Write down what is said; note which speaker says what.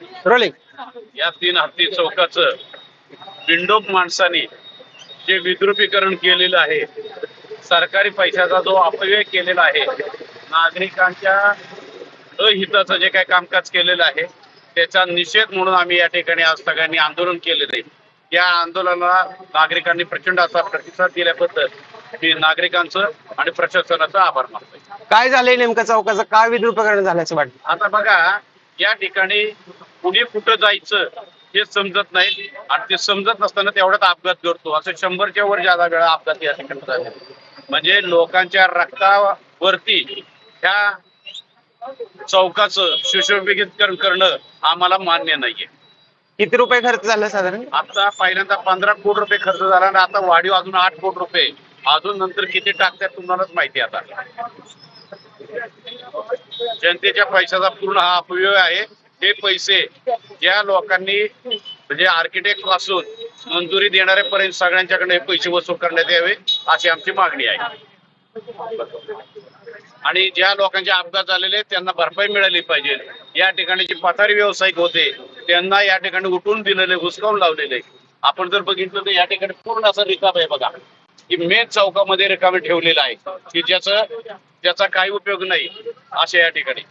Speaker 1: Rolling.
Speaker 2: या तीन हत्ती चौकाचं बिंडोक माणसाने जे विद्रुपीकरण केलेलं आहे सरकारी पैशाचा जो अपव्यय केलेला आहे नागरिकांच्या अहिताचं जे काही कामकाज केलेलं आहे त्याचा निषेध म्हणून आम्ही या ठिकाणी आज सगळ्यांनी आंदोलन केलेलं आहे. या आंदोलनाला नागरिकांनी प्रचंड असा प्रतिसाद दिल्याबद्दल मी नागरिकांचं आणि प्रशासनाचं आभार मानतोय.
Speaker 1: काय झालंय नेमकं चौकाचं? काय विद्रुपीकरण झाल्याचं वाटतं?
Speaker 2: आता बघा या ठिकाणी कुणी कुठं जायचं हे समजत नाही. आणि ते समजत नसताना तेवढ्यात अपघात घडतो. असं शंभरच्या वर ज्यादा वेळा अपघात या ठिकाणी झाले. म्हणजे लोकांच्या रक्तावरती ह्या चौकाचं सुशोभीकरण करणं आम्हाला मान्य नाहीये.
Speaker 1: किती रुपये खर्च झाला साधारण?
Speaker 2: आता पहिल्यांदा पंधरा कोटी रुपये खर्च झाला आणि आता वाढीव अजून आठ कोटी रुपये. अजून नंतर किती टाकतात तुम्हालाच माहिती आता. जनतेच्या पैशाचा पूर्ण हा अपव्यय आहे. हे पैसे ज्या लोकांनी म्हणजे आर्किटेक्टपासून मंजुरी देणाऱ्यापर्यंत सगळ्यांच्याकडे पैसे वसूल करण्यात यावे अशी आमची मागणी आहे. आणि ज्या लोकांचे अपघात झालेले त्यांना भरपाई मिळाली पाहिजे. या ठिकाणी जे पथारी व्यावसायिक होते त्यांना या ठिकाणी उठून दिलेले हुसकावून लावलेले. आपण जर बघितलं तर या ठिकाणी पूर्ण असं रिकाम आहे बघा. की मेन चौकामध्ये रिकामे ठेवलेलं आहे. की ज्याचं ज्याचा काही उपयोग नाही अशा या ठिकाणी.